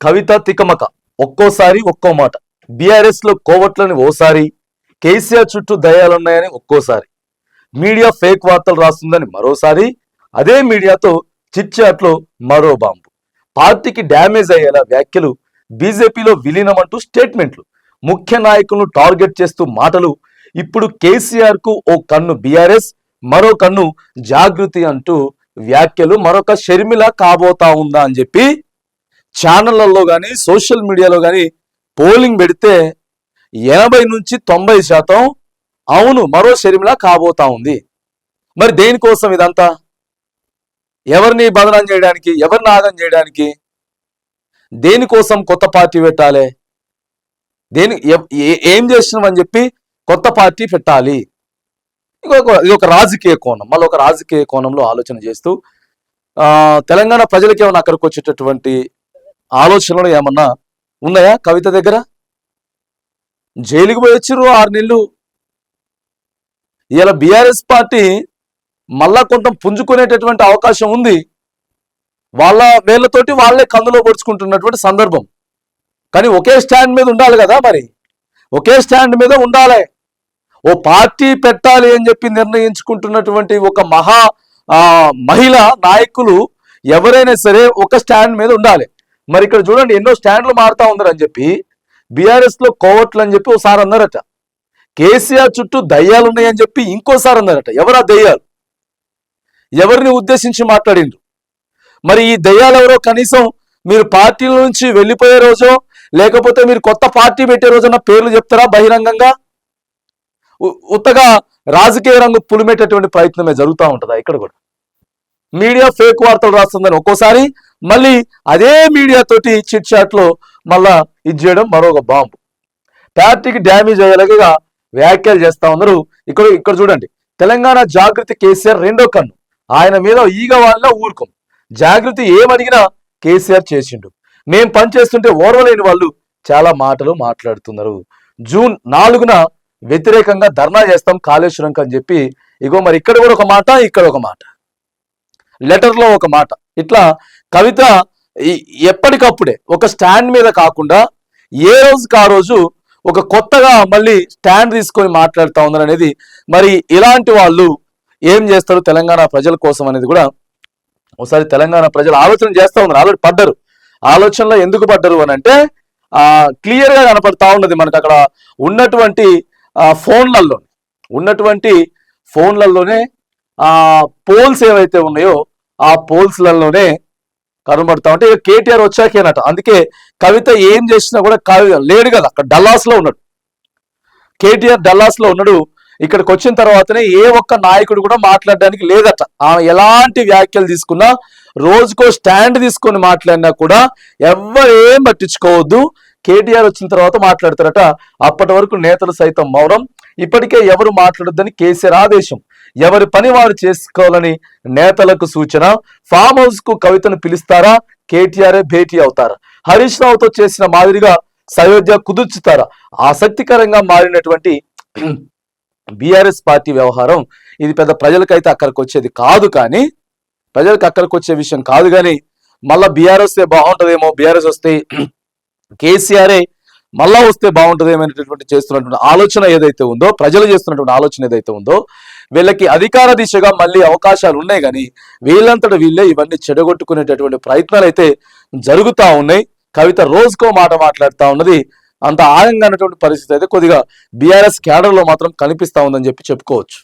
కవిత తికమక ఒక్కోసారి ఒక్కో మాట. బీఆర్ఎస్లో కోవట్లని ఓసారి కేసీఆర్ చుట్టూ దయాలున్నాయని ఒక్కోసారి. మీడియా ఫేక్ వార్తలు రాస్తుందని మరోసారి అదే మీడియాతో చిట్చాట్లో మరో బాంబు. పార్టీకి డ్యామేజ్ అయ్యేలా వ్యాఖ్యలు బీజేపీలో విలీనమంటూ స్టేట్మెంట్లు. ముఖ్య నాయకులను టార్గెట్ చేస్తూ మాటలు ఇప్పుడు కేసీఆర్కు ఓ కన్ను బీఆర్ఎస్ మరో కన్ను జాగృతి అంటూ వ్యాఖ్యలు మరొక షర్మిల కాబోతా ఉందా అని చెప్పి ఛానళ్ళలో కానీ సోషల్ మీడియాలో కానీ పోలింగ్ పెడితే ఎనభై నుంచి తొంభై శాతం అవును మరో షర్మిల కాబోతా ఉంది. మరి దేనికోసం ఇదంతా? ఎవరిని బదనం చేయడానికి ఎవరిని ఆగం చేయడానికి? దేనికోసం కొత్త పార్టీ పెట్టాలి? దేని ఏం చేసినామని చెప్పి కొత్త పార్టీ పెట్టాలి. ఇంకొక ఇది ఒక రాజకీయ కోణం మళ్ళీ ఒక రాజకీయ కోణంలో ఆలోచన చేస్తూ తెలంగాణ ప్రజలకి ఏమైనా అక్కడికి వచ్చేటటువంటి ఆలోచనలు ఏమన్నా ఉన్నాయా కవిత దగ్గర? జైలుకి పోయి వచ్చిర్రు ఆరు నెలలు. ఇలా బీఆర్ఎస్ పార్టీ మళ్ళా కొంత పుంజుకునేటటువంటి అవకాశం ఉంది. వాళ్ళ వేళ్ళతోటి వాళ్ళే కందులో పొడుచుకుంటున్నటువంటి సందర్భం. కానీ ఒకే స్టాండ్ మీద ఉండాలి కదా మరి. ఒకే స్టాండ్ మీద ఉండాలి. ఓ పార్టీ పెట్టాలి అని చెప్పి నిర్ణయించుకుంటున్నటువంటి ఒక మహా మహిళ నాయకులు ఎవరైనా సరే ఒక స్టాండ్ మీద ఉండాలి. మరి ఇక్కడ చూడండి ఎన్నో స్టాండ్లు మారుతా ఉన్నారు అని చెప్పి బీఆర్ఎస్లో కోవట్లు అని చెప్పి ఒకసారి అన్నారట. కేసీఆర్ చుట్టూ దయ్యాలు ఉన్నాయని చెప్పి ఇంకోసారి అన్నారట. ఎవరా దయ్యాలు? ఎవరిని ఉద్దేశించి మాట్లాడిండ్రు? మరి ఈ దయ్యాలు ఎవరో? కనీసం మీరు పార్టీల నుంచి వెళ్ళిపోయే రోజో లేకపోతే మీరు కొత్త పార్టీ పెట్టే రోజున పేర్లు చెప్తారా బహిరంగంగా? ఉత్తగా రాజకీయ రంగు పులిమేటటువంటి ప్రయత్నమే జరుగుతూ ఉంటుందా ఇక్కడ కూడా? మీడియా ఫేక్ వార్తలు రాస్తుందని ఒక్కోసారి మళ్ళీ అదే మీడియా తోటి చిట్ చాట్లో మళ్ళా ఇది చేయడం మరొక బాంబు. పార్టీకి డ్యామేజ్ అయ్యేలాగా వ్యాఖ్యలు చేస్తా ఉన్నారు. ఇక్కడ ఇక్కడ చూడండి. తెలంగాణ జాగృతి కేసీఆర్ రెండో కన్ను. ఆయన మీద ఈగ వాళ్ళ ఊరుకోం. జాగృతి ఏమడిగినా కేసీఆర్ చేసిండు. మేం పనిచేస్తుంటే ఓర్వలేని వాళ్ళు చాలా మాటలు మాట్లాడుతున్నారు. జూన్ నాలుగున వ్యతిరేకంగా ధర్నా చేస్తాం కాళేశ్వరంకి అని చెప్పి ఇగో మరి ఇక్కడ కూడా ఒక మాట ఇక్కడ ఒక మాట. లెటర్లో ఒక మాట. ఇట్లా కవిత ఈ- ఎప్పటికప్పుడే ఒక స్టాండ్ మీద కాకుండా ఏ రోజుకి ఆ రోజు ఒక కొత్తగా మళ్ళీ స్టాండ్ తీసుకొని మాట్లాడుతూ ఉన్నారు అనేది మరి ఇలాంటి వాళ్ళు ఏం చేస్తారు తెలంగాణ ప్రజల కోసం అనేది కూడా ఒకసారి తెలంగాణ ప్రజలు ఆలోచన చేస్తూ ఉన్నారు. ఆల్రెడీ పడ్డరు. ఆలోచనలో ఎందుకు పడ్డరు అని అంటే ఆ క్లియర్ కనపడతా ఉన్నది మనకు అక్కడ ఉన్నటువంటి ఆ ఫోన్లలో ఉన్నటువంటి ఫోన్లలోనే ఆ పోల్స్ ఏవైతే ఉన్నాయో ఆ పోల్స్లలోనే కనబడతా ఉంటే ఇక కేటీఆర్ వచ్చాకేనట అందుకే కవిత ఏం చేసినా కూడా కవి లేడు కదా అక్కడ డల్లాస్లో ఉన్నాడు. కేటీఆర్ డల్లాస్లో ఉన్నాడు. ఇక్కడికి వచ్చిన తర్వాతనే ఏ ఒక్క నాయకుడు కూడా మాట్లాడడానికి లేదట. ఆమె ఎలాంటి వ్యాఖ్యలు తీసుకున్నా రోజుకో స్టాండ్ తీసుకొని మాట్లాడినా కూడా ఎవరేం పట్టించుకోవద్దు. కేటీఆర్ వచ్చిన తర్వాత మాట్లాడతారట. అప్పటి వరకు నేతలు సైతం మౌనం. ఇప్పటికే ఎవరు మాట్లాడొద్దని కేసీఆర్ ఆదేశం. ఎవరి పని వారు చేసుకోవాలని నేతలకు సూచన. ఫామ్ హౌస్కు కవితను పిలుస్తారా? కేటీఆర్ భేటీ అవుతారా? హరీష్ రావుతో చేసిన మాదిరిగా సయోధ్య కుదుర్చుతారా? ఆసక్తికరంగా మారినటువంటి బీఆర్ఎస్ పార్టీ వ్యవహారం ఇది పెద్ద ప్రజలకైతే అక్కడికి వచ్చేది కాదు కానీ ప్రజలకు అక్కడికి వచ్చే విషయం కాదు కానీ మళ్ళా బీఆర్ఎస్ బాగుంటుందేమో బీఆర్ఎస్ వస్తే కేసీఆరే మళ్ళా వస్తే బాగుంటదేమో అనేటటువంటి చేస్తున్నటువంటి ఆలోచన ఏదైతే ఉందో ప్రజలు చేస్తున్నటువంటి ఆలోచన ఏదైతే ఉందో వీళ్ళకి అధికార దిశగా మళ్ళీ అవకాశాలు ఉన్నాయి కానీ వీళ్ళంతట వీళ్ళే ఇవన్నీ చెడగొట్టుకునేటటువంటి ప్రయత్నాలు అయితే జరుగుతూ ఉన్నాయి. కవిత రోజుకో మాట మాట్లాడుతూ ఉన్నది. అంత ఆగంగా అనేటువంటి పరిస్థితి అయితే కొద్దిగా బీఆర్ఎస్ క్యాడర్లో మాత్రం కనిపిస్తూ ఉందని చెప్పి చెప్పుకోవచ్చు.